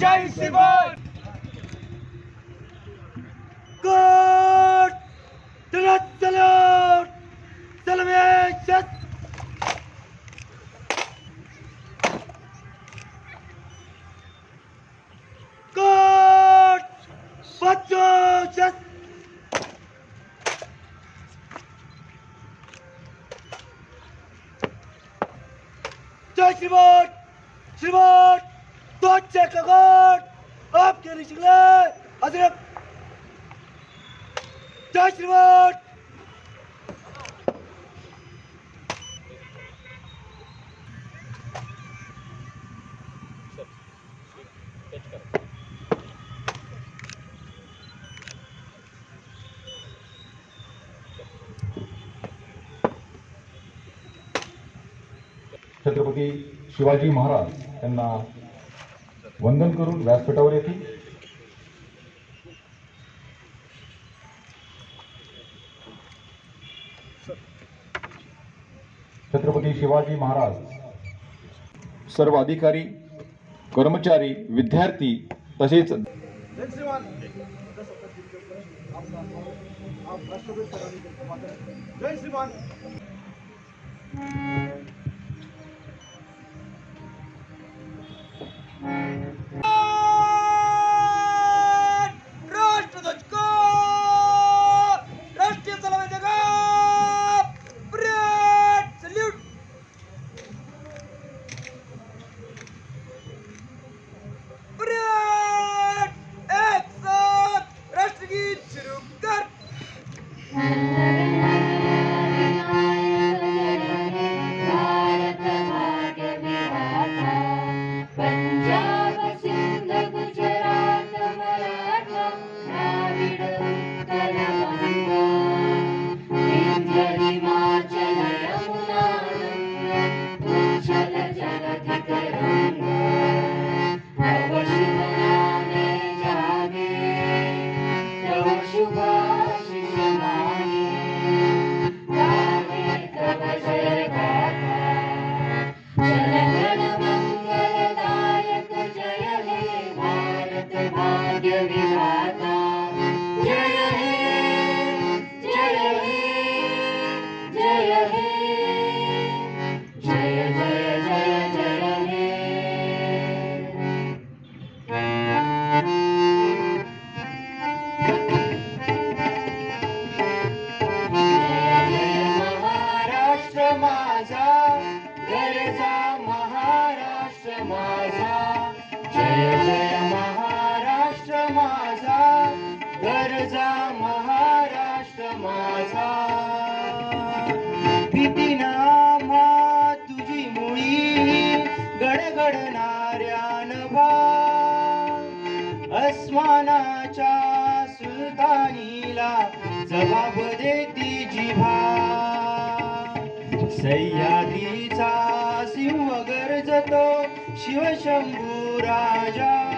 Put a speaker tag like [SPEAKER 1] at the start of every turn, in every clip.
[SPEAKER 1] Jay Simone!
[SPEAKER 2] Chhatrapati Shivaji Maharaj यांना वंदन करून व्यासपीठावर येतील. छत्रपती शिवाजी महाराज. सर्व अधिकारी कर्मचारी विद्यार्थी तसेच
[SPEAKER 1] जय श्रीमान.
[SPEAKER 3] जबाब तिची भा सह्यादीचा सिंह गरजतो. शिवशंभू राजा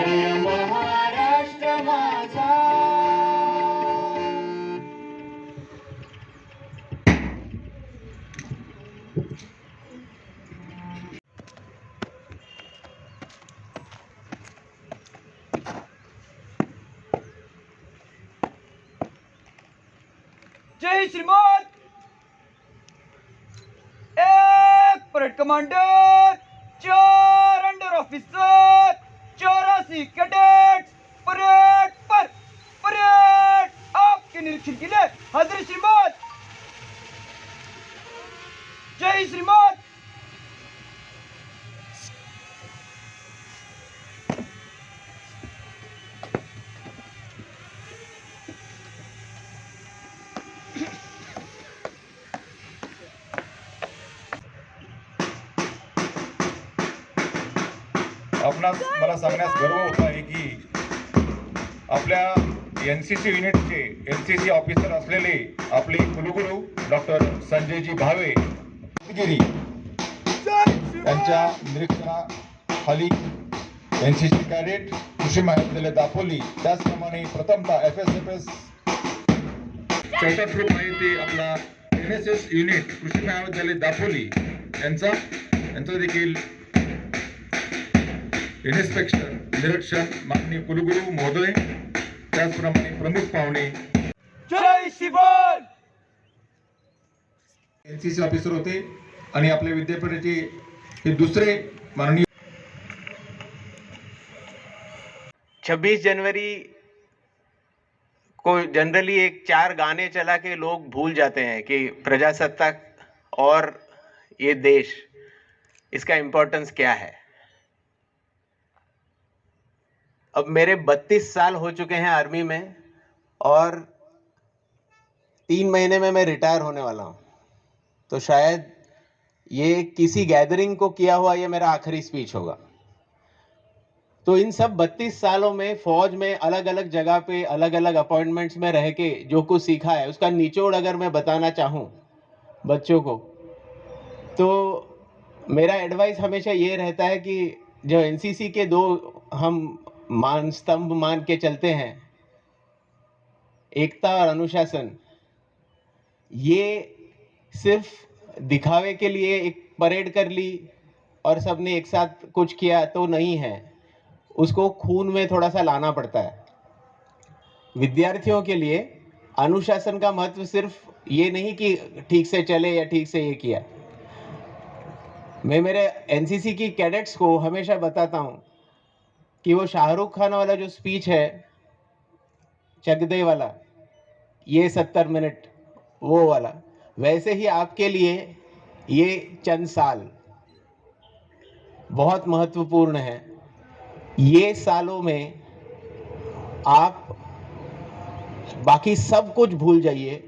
[SPEAKER 3] जय महाराष्ट्र माझा जय
[SPEAKER 1] श्रीमान एक परेड कमांडर चार अंडर ऑफिसर की कैडेट परेड पर परेड! आपके निरीक्षण के लिए हाजिर श्रीमान जय श्रीमान
[SPEAKER 2] आपणास मला सांगण्यास गर्व होत आहे की आपल्या एन सी सी युनिटचे एन सी सी ऑफिसर असलेले आपले कुलगुरू डॉक्टर संजयजी भावे गिरी त्यांच्या निरीक्षणाखाली एन सी सी कॅडेट कृषी महाविद्यालय दापोली. त्याचप्रमाणे प्रथमतः एफ एस एफ एस चौथा ग्रुप आहे ते आपला एन एस एस युनिट कृषी महाविद्यालय दापोली यांचा. यांचा देखील इन्स्पेक्शन निरीक्षण माननीय कुलगुरू महोदय त्याचप्रमाणे प्रमुख पाहुणे.
[SPEAKER 1] जय श्रीमान
[SPEAKER 2] एन सी सी ऑफिसर होते आणि आपल्या विद्यापीठाचे हे दुसरे माननीय
[SPEAKER 4] 26 जनवरी को जनरली एक चार गाने चला के लोग भूल जाते हैं कि प्रजासत्ताक और ये देश इसका इम्पोर्टेंस क्या है? अब मेरे 32 साल हो चुके हैं आर्मी में और तीन महीने में मैं रिटायर होने वाला हूँ। तो शायद ये किसी गैदरिंग को किया हुआ ये मेरा आखिरी स्पीच होगा। तो इन सब बत्तीस सालों में फौज में अलग अलग जगह पे अलग अलग अपॉइंटमेंट्स में रह के जो कुछ सीखा है, उसका निचोड़ अगर मैं बताना चाहूँ बच्चों को तो मेरा एडवाइस हमेशा ये रहता है कि जो एनसीसी के दो हम मान स्तंभ मान के चलते हैं। एकता और अनुशासन, ये सिर्फ़ दिखावे के लिए एक परेड कर ली और सबने एक साथ कुछ किया तो नहीं है। उसको खून में थोड़ा सा लाना पड़ता है। विद्यार्थियों के लिए अनुशासन का महत्व सिर्फ़ ये नहीं कि ठीक से चले या ठीक से ये किया। मैं मेरे एनसीसी की कैडेट्स को हमेशा बताता हूँ कि वो शाहरुख खान वाला जो स्पीच है चकदे वाला, ये सत्तर मिनट, वो वाला, वैसे ही आपके लिए ये चंद साल बहुत महत्वपूर्ण है। ये सालों में आप बाकी सब कुछ भूल जाइए,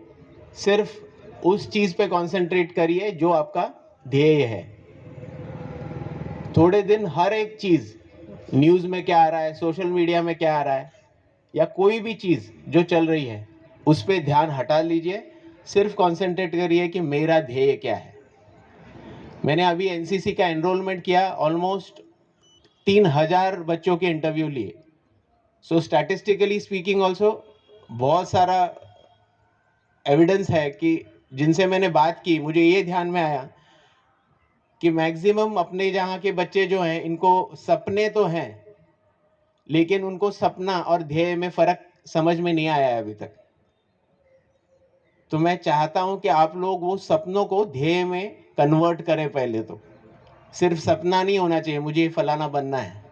[SPEAKER 4] सिर्फ़ उस चीज़ पे कंसंट्रेट करिए जो आपका ध्येय है। थोड़े दिन हर एक चीज़ न्यूज़ में क्या आ रहा है, सोशल मीडिया में क्या आ रहा है, या कोई भी चीज़ जो चल रही है, उस पर ध्यान हटा लीजिए। सिर्फ़ कंसंट्रेट करिए कि मेरा ध्येय क्या है। मैंने अभी एनसीसी का एनरोलमेंट किया ऑलमोस्ट तीन हज़ार बच्चों के इंटरव्यू लिए। सो स्टैटिस्टिकली स्पीकिंग ऑल्सो बहुत सारा एविडेंस है कि जिनसे मैंने बात की, मुझे ये ध्यान में आया कि मैक्सिमम अपने जहाँ के बच्चे जो हैं, इनको सपने तो हैं, लेकिन उनको सपना और ध्येय में फ़र्क समझ में नहीं आया अभी तक। तो मैं चाहता हूँ कि आप लोग वो सपनों को ध्येय में कन्वर्ट करें पहले तो। सिर्फ़ सपना नहीं होना चाहिए, मुझे फलाना बनना है।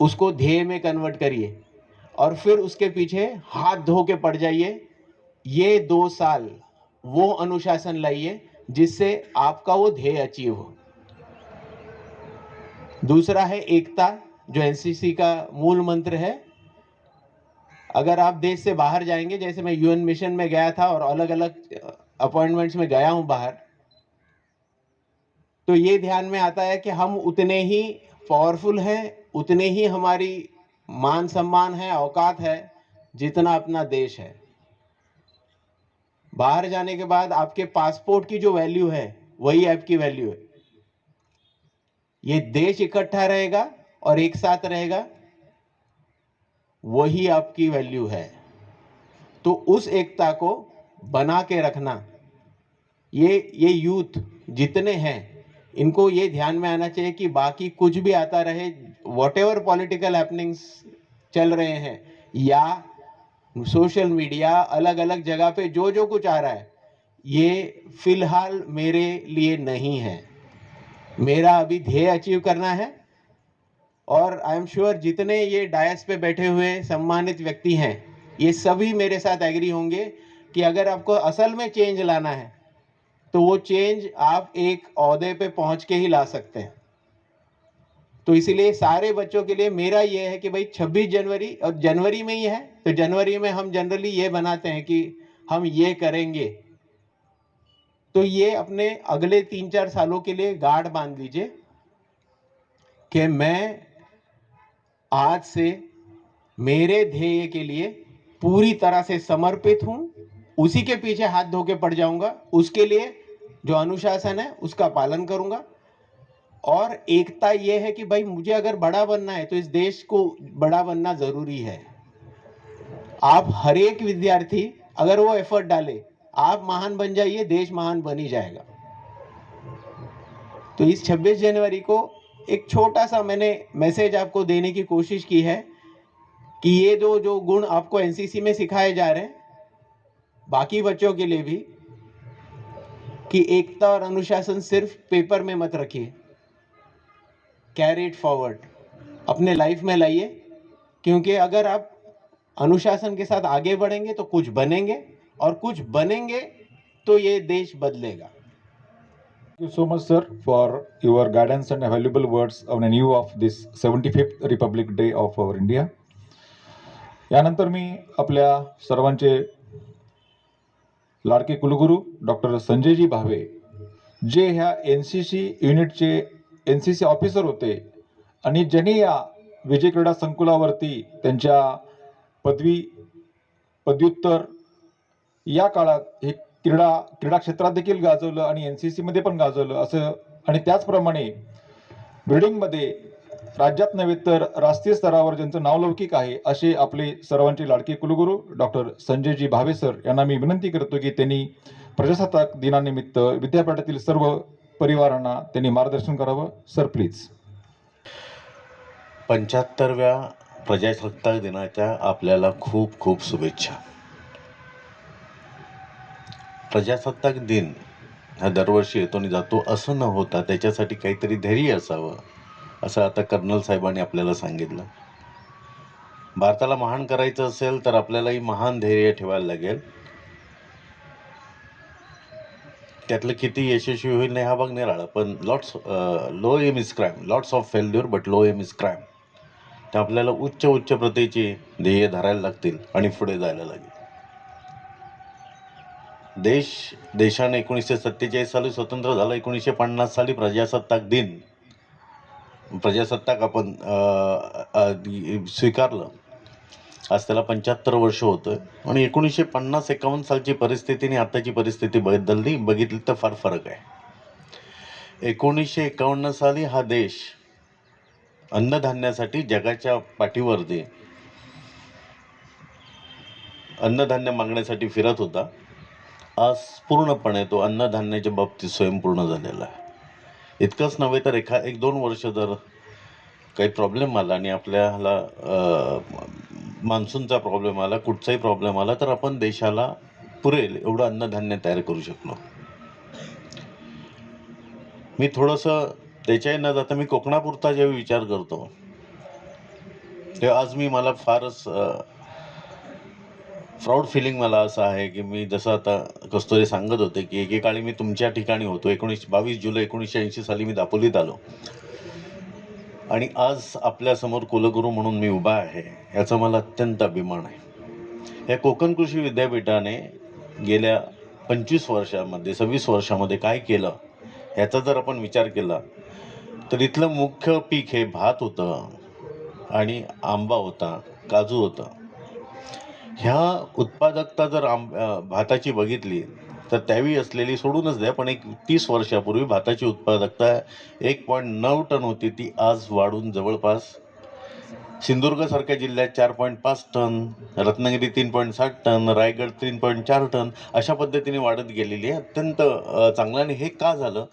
[SPEAKER 4] उसको ध्येय में कन्वर्ट करिए और फिर उसके पीछे हाथ धो के पड़ जाइए। ये दो साल वो अनुशासन लाइए जिससे आपका वो ध्येय अचीव हो। दूसरा है एकता, जो एनसीसी का मूल मंत्र है। अगर आप देश से बाहर जाएँगे, जैसे मैं यूएन मिशन में गया था और अलग अलग अपॉइंटमेंट्स में गया हूँ बाहर तो ये ध्यान में आता है कि हम उतने ही पावरफुल हैं, उतने ही हमारी मान सम्मान है, औकात है, जितना अपना देश है। बाहर जाने के बाद आपके पासपोर्ट की जो वैल्यू है, वही आपकी वैल्यू है। ये देश इकट्ठा रहेगा और एक साथ रहेगा, वही आपकी वैल्यू है। तो उस एकता को बना के रखना, ये ये यूथ जितने हैं, इनको ये ध्यान में आना चाहिए कि बाकी कुछ भी आता रहे वॉट एवर पॉलिटिकल हैपनिंग्स चल रहे हैं, या सोशल मीडिया अलग अलग जगह पे जो जो कुछ आ रहा है, ये फ़िलहाल मेरे लिए नहीं है। मेरा अभी ध्येय अचीव करना है और आई एम श्योर जितने ये डायस पे बैठे हुए सम्मानित व्यक्ति हैं, ये सभी मेरे साथ एग्री होंगे कि अगर आपको असल में चेंज लाना है तो वो चेंज आप एक अहदे पे पहुँच के ही ला सकते हैं। तो इसीलिए सारे बच्चों के लिए मेरा ये है कि भाई 26 जनवरी और जनवरी में ही है तो जनवरी में हम जनरली ये बनाते हैं कि हम ये करेंगे। तो ये अपने अगले तीन चार सालों के लिए गार्ड बाँध लीजिए कि मैं आज से मेरे ध्येय के लिए पूरी तरह से समर्पित हूँ। उसी के पीछे हाथ धो के पड़ जाऊँगा। उसके लिए जो अनुशासन है, उसका पालन करूँगा। और एकता यह है कि भाई मुझे अगर बड़ा बनना है तो इस देश को बड़ा बनना ज़रूरी है। आप हर एक विद्यार्थी, अगर वो एफर्ट डाले, आप महान बन जाइए, देश महान बन ही जाएगा। तो इस 26 जनवरी को एक छोटा सा मैंने मैसेज आपको देने की कोशिश की है कि ये जो जो गुण आपको एनसीसी में सिखाए जा रहे हैं, बाकी बच्चों के लिए भी, कि एकता और अनुशासन सिर्फ़ पेपर में मत रखिए। कैरी इट फॉरवर्ड अपने लाइफ में लाइए, क्योंकि अगर आप अनुशासन के साथ आगे बढ़ेंगे तो कुछ बनेंगे और कुछ बनेंगे तो ये देश बदलेगा
[SPEAKER 2] Thank you so much, sir, for your guidance and valuable words on the new of this 75th Republic Day of our India. यानंतर मी आपल्या सर्वांचे लाडके कुलगुरू डॉक्टर संजयजी भावे जे ह्या एन सी सी युनिटचे एन सी सी ऑफिसर होते आणि ज्यांनी या विजय क्रीडा संकुलावरती त्यांच्या पदवी पदव्युत्तर या काळात हे क्रीडा क्रीडा क्षेत्रात देखील गाजवलं आणि एन सी सीमध्ये पण गाजवलं असं आणि त्याचप्रमाणे ब्रिडिंगमध्ये राज्यात नव्हे तर राष्ट्रीय स्तरावर ज्यांचं नावलौकिक आहे असे आपले सर्वांचे लाडके कुलगुरू डॉक्टर संजयजी भावे सर यांना मी विनंती करतो की त्यांनी प्रजासत्ताक दिनानिमित्त विद्यापीठातील सर्व परिवारांना त्यांनी मार्गदर्शन करावं. सर प्लीज
[SPEAKER 5] पंच्याहत्तरव्या प्रजासत्ताक दिनाच्या आपल्याला खूप खूप शुभेच्छा. प्रजासत्ताक दिन हा दरवर्षी येतो आणि जातो असं न होता त्याच्यासाठी काहीतरी धैर्य असावं असं आता कर्नल साहेबांनी आपल्याला सांगितलं. भारताला महान करायचं असेल तर आपल्यालाही महान धैर्य ठेवायला लागेल. त्यातलं किती यशस्वी होईल नाही हा भाग निराळा पण lots low aim is crime lots of failure but low aim is crime तर आपल्याला उच्च उच्च प्रतीची ध्येय धरायला लागतील आणि पुढे जायला लागेल. देश देशाने एकोणीसशे सत्तेचाळीस साली स्वतंत्र झाला. एकोणीसशे पन्नास साली प्रजासत्ताक दिन. प्रजासत्ताक आपण स्वीकारलं. आज त्याला पंच्याहत्तर वर्ष होतं आणि एकोणीसशे पन्नास एकावन्न सालची परिस्थिती आणि आताची परिस्थिती बदलली. बघितली तर फार फरक आहे. एकोणीसशे एकावन्न साली हा देश अन्नधान्यासाठी जगाच्या पाठीवरती अन्नधान्य मागण्यासाठी फिरत होता. आज पूर्णपणे तो अन्नधान्याच्या बाबतीत स्वयंपूर्ण झालेला आहे. इतकंच नव्हे तर एखा एक दोन वर्ष जर काही प्रॉब्लेम आला आणि आपल्याला मान्सूनचा प्रॉब्लेम आला कुठचाही प्रॉब्लेम आला तर आपण देशाला पुरेल एवढं अन्नधान्य तयार करू शकलो. मी थोडंसं त्याच्याही न जाता मी कोकणापुरता जेव्हा विचार करतो तेव्हा आज मी मला फारच प्राऊड फिलिंग मला असं आहे की मी जसं आता कस्तुरी सांगत होते की एकेकाळी मी तुमच्या ठिकाणी होतो. एकोणीस बावीस जुलै एकोणीसशे ऐंशी साली मी दापोलीत आलो. आणि आज आपल्यासमोर कुलगुरू म्हणून मी उभा आहे याचा मला अत्यंत अभिमान आहे. या कोकण कृषी विद्यापीठाने गेल्या पंचवीस वर्षामध्ये सव्वीस वर्षामध्ये काय केलं ह्याचा जर आपण विचार केला तर इथलं मुख्य पीक हे भात होतं आणि आंबा होता काजू होता. ह्या उत्पादकता जर आंब भाताची बघितली तर त्यावेळी असलेली सोडूनच द्या पण एक तीस वर्षापूर्वी भाताची उत्पादकता एक पॉईंट नऊ टन होती ती आज वाढून जवळपास सिंधुदुर्गसारख्या जिल्ह्यात चार पॉईंट पाच टन रत्नागिरी तीन पॉईंट सात टन रायगड तीन पॉईंट चार टन अशा पद्धतीने वाढत गेलेली आहे. अत्यंत चांगलं. आणि हे का झालं?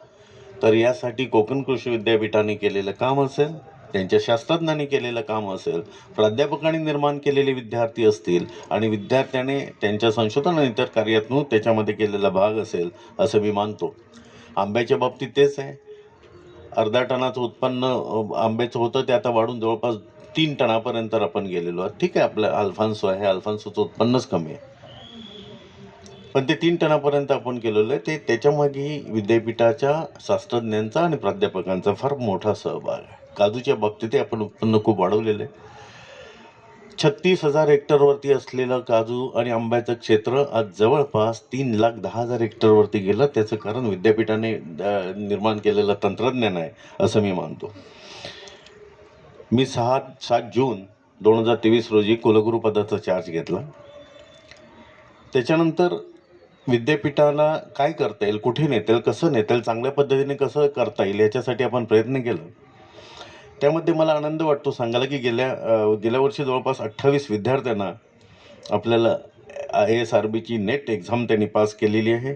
[SPEAKER 5] तर यासाठी कोकण कृषी विद्यापीठाने केलेलं काम असेल त्यांच्या शास्त्रज्ञांनी केलेलं काम असेल प्राध्यापकांनी निर्माण केलेले विद्यार्थी असतील आणि विद्यार्थ्याने त्यांच्या संशोधन आणि इतर कार्यातून त्याच्यामध्ये केलेला भाग असेल असं मी मानतो. आंब्याच्या बाबतीत तेच आहे. अर्धा टनाचं उत्पन्न आंब्याचं होतं ते आता वाढून जवळपास तीन टनापर्यंत आपण गेलेलो आहोत. ठीक आहे आपलं अल्फान्सो आहे अल्फान्सोचं उत्पन्नच कमी आहे. पण ते तीन टनापर्यंत आपण केलेलं आहे. ते त्याच्यामागेही विद्यापीठाच्या शास्त्रज्ञांचा आणि प्राध्यापकांचा फार मोठा सहभाग आहे. काजूच्या बाबतीतही आपण उत्पन्न खूप वाढवलेलं आहे. छत्तीस हजार हेक्टरवरती असलेलं काजू आणि आंब्याचं क्षेत्र आज जवळपास तीन लाख दहा हजार हेक्टरवरती गेलं. त्याचं कारण विद्यापीठाने निर्माण केलेलं तंत्रज्ञान आहे असं मी मानतो. मी सहा सात जून दोन हजार तेवीस रोजी कुलगुरू पदाचा चार्ज घेतला. त्याच्यानंतर विद्यापीठाला काय करता येईल? कुठे नेता येईल? कसं नेता येईल? चांगल्या पद्धतीने कसं करता येईल? याच्यासाठी आपण प्रयत्न केला. त्यामध्ये मला आनंद वाटतो सांगायला की गेल्या गेल्या वर्षी जवळपास अठ्ठावीस विद्यार्थ्यांना आपल्याला ए एस आर बीची नेट एक्झाम त्यांनी पास केलेली आहे.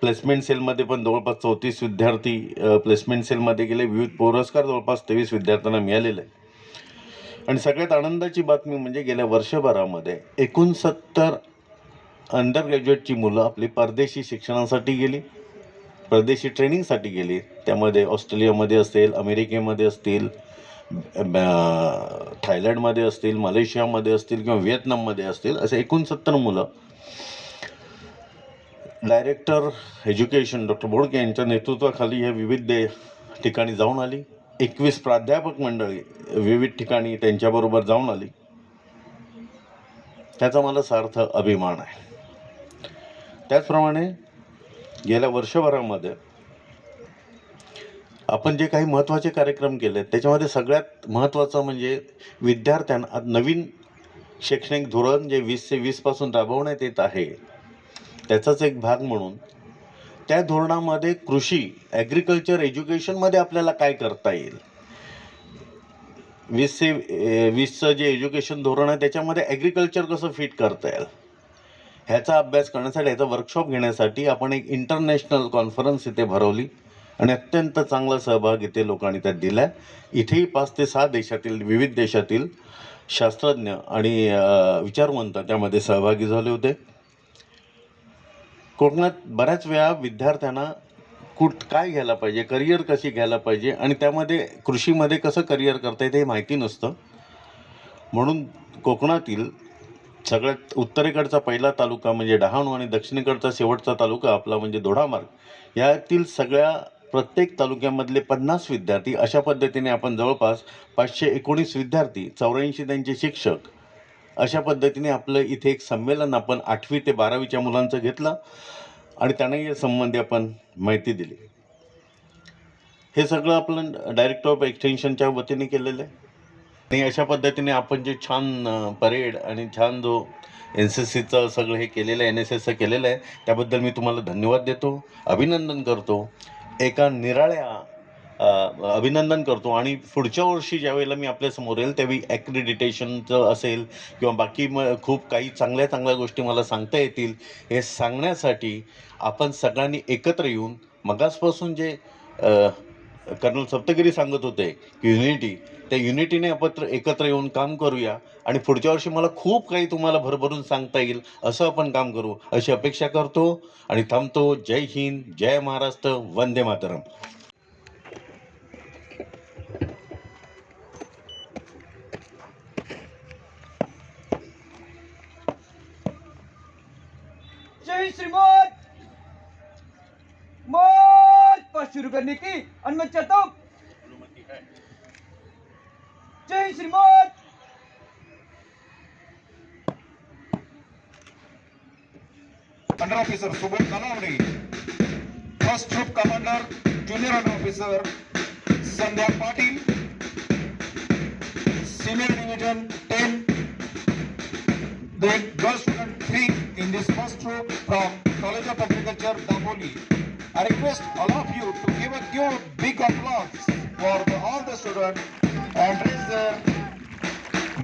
[SPEAKER 5] प्लेसमेंट सेलमध्ये पण जवळपास चौतीस विद्यार्थी प्लेसमेंट सेलमध्ये गेले. विविध पुरस्कार जवळपास तेवीस विद्यार्थ्यांना मिळालेले आहे आणि सगळ्यात आनंदाची बातमी म्हणजे गेल्या वर्षभरामध्ये एकोणसत्तर अंडर ग्रॅज्युएटची मुलं आपली परदेशी शिक्षणासाठी गेली परदेशी ट्रेनिंगसाठी गेली. त्यामध्ये ऑस्ट्रेलियामध्ये असेल अमेरिकेमध्ये असतील थायलंडमध्ये असतील मलेशियामध्ये असतील किंवा व्हिएतनाममध्ये असतील असे एकोणसत्तर मुलं. डायरेक्टर एज्युकेशन डॉक्टर बोडके यांच्या नेतृत्वाखाली हे विविध ठिकाणी जाऊन आली. एकवीस प्राध्यापक मंडळी विविध ठिकाणी त्यांच्याबरोबर जाऊन आली. त्याचा मला सार्थ अभिमान आहे. त्याचप्रमाणे गेल्या वर्षभरामध्ये आपण जे काही महत्त्वाचे कार्यक्रम केले त्याच्यामध्ये सगळ्यात महत्त्वाचं म्हणजे विद्यार्थ्यांना आज नवीन शैक्षणिक धोरण जे वीस ते वीसपासून राबवण्यात येत आहे त्याचाच एक भाग म्हणून त्या धोरणामध्ये कृषी ॲग्रिकल्चर एज्युकेशनमध्ये आपल्याला काय करता येईल? वीस ते वीसचं जे एज्युकेशन धोरण आहे त्याच्यामध्ये ॲग्रिकल्चर कसं फिट करता येईल? ह्याचा अभ्यास करण्यासाठी ह्याचा वर्कशॉप घेण्यासाठी आपण एक इंटरनॅशनल कॉन्फरन्स इथे भरवली आणि अत्यंत चांगला सहभाग इथे लोकांनी त्यात दिला आहे इथेही पाच ते सहा देशातील विविध देशातील शास्त्रज्ञ आणि विचारवंत त्यामध्ये सहभागी झाले होते. कोकणात बऱ्याच वेळा विद्यार्थ्यांना कुठ काय घ्यायला पाहिजे करिअर कशी घ्यायला पाहिजे आणि त्यामध्ये कृषीमध्ये कसं करिअर करता येते हे माहिती नसतं. म्हणून कोकणातील सगळ्यात उत्तरेकडचा पहिला तालुका म्हणजे डहाणू आणि दक्षिणेकडचा शेवटचा तालुका आपला म्हणजे दोडामार्ग. यातील सगळ्या प्रत्येक तालुक्यामधले पन्नास विद्यार्थी अशा पद्धतीने आपण जवळपास पाचशे एकोणीस विद्यार्थी चौऱ्याऐंशी त्यांचे शिक्षक अशा पद्धतीने आपलं इथे एक संमेलन आपण आठवी ते बारावीच्या मुलांचं घेतलं आणि त्यांना या संबंधी आपण माहिती दिली. हे सगळं आपण डायरेक्टर ऑफ एक्सटेन्शनच्या वतीने केलेलं आहे. आणि अशा पद्धतीने आपण जे छान परेड आणि छान जो एन सी सीचं सगळं हे केलेलं आहे एन एस एसचं केलेलं आहे त्याबद्दल मी तुम्हाला धन्यवाद देतो अभिनंदन करतो एका निराळ्या अभिनंदन करतो आणि पुढच्या वर्षी ज्यावेळेला मी आपल्यासमोर येईल त्यावेळी ॲक्रिडिटेशनचं असेल किंवा बाकी म खूप काही चांगल्या चांगल्या गोष्टी मला सांगता येतील हे सांगण्यासाठी आपण सगळ्यांनी एकत्र येऊन मगासपासून जे कर्नल सप्तगिरी सांगत होते की युनिटी त्या युनिटीने अपत्र एकत्र येऊन काम करूया आणि पुढच्या वर्षी मला खूप काही तुम्हाला भरभरून सांगता येईल असं आपण काम करू अशी अपेक्षा करतो आणि थांबतो. जय हिंद जय महाराष्ट्र वंदे मातरम.
[SPEAKER 1] जय श्रीमान मौज शुरू करने की अनुमति चाहता हूँ जय श्रीमान
[SPEAKER 2] under officer Subodh Kalawade first troop commander junior under officer Sandhya Patil senior division ten girl student three in this first troop from College of Agriculture, Damboli. I request all of you to give a give big applause for the, all the students and raise their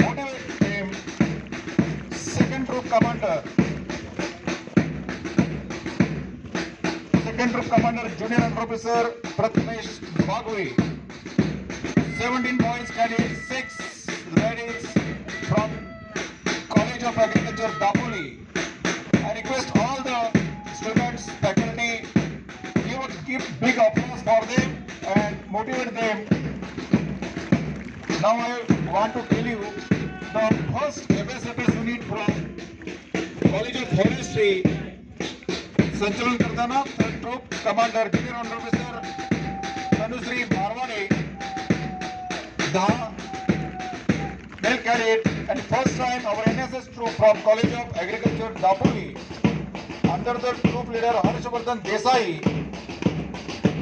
[SPEAKER 2] motivate them. Second troop commander. Second Troop Commander Junior and professor Prathamesh Bagwe. 17 points, cadets, 6 ladies motivate them. Now I want to tell you the first FSFS unit from College of Forestry संचलन करताना troop commander junior honour officer tanusri Marwade दहा male cadet and first time our NSS troop from College of Agriculture Dapoli under the troop leader Harshvardhan desai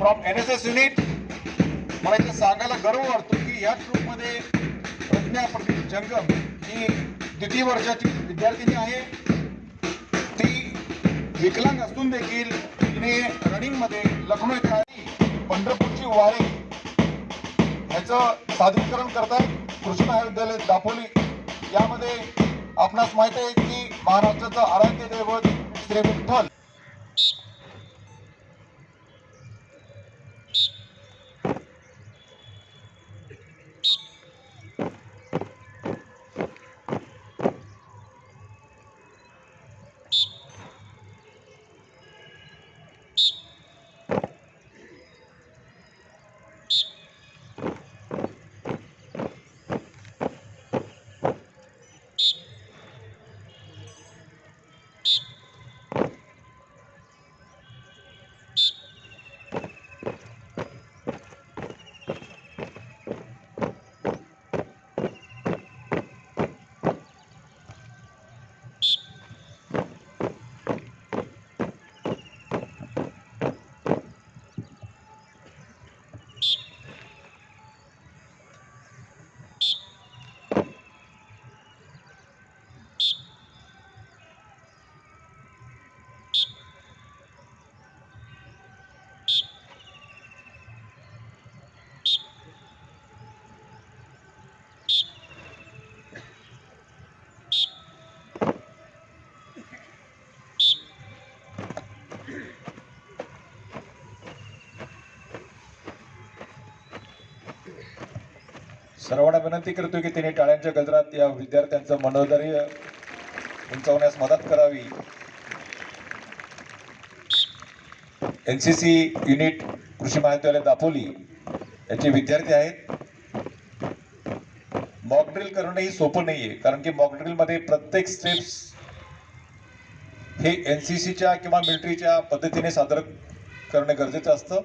[SPEAKER 2] from NSS unit मला इथे सांगायला गर्व वाटतो की या ट्रूपमध्ये प्रज्ञा प्रदीप जंगम ही द्वितीय वर्षाची विद्यार्थिनी आहे. ती विकलांग असून देखील तिने रनिंगमध्ये लखनौ येथे आली पंढरपूरची वारी. ह्याचं सादरीकरण करतायत कृषी महाविद्यालय दापोली. यामध्ये आपणास माहीत आहे की महाराष्ट्राचं आराध्य दैवत श्री विठ्ठल. सर्वांना विनंती करतो की त्यांनी टाळ्यांच्या गजरात या विद्यार्थ्यांचं मनोधैर्य उंचावण्यास मदत करावी. एन सी सी युनिट कृषी महाविद्यालय दापोली याचे विद्यार्थी आहेत. मॉकड्रिल करणंही सोपं नाही आहे कारण की मॉकड्रिलमध्ये प्रत्येक स्टेप्स हे एन सी सीच्या किंवा मिलिटरीच्या पद्धतीने सादर करणं गरजेचं असतं.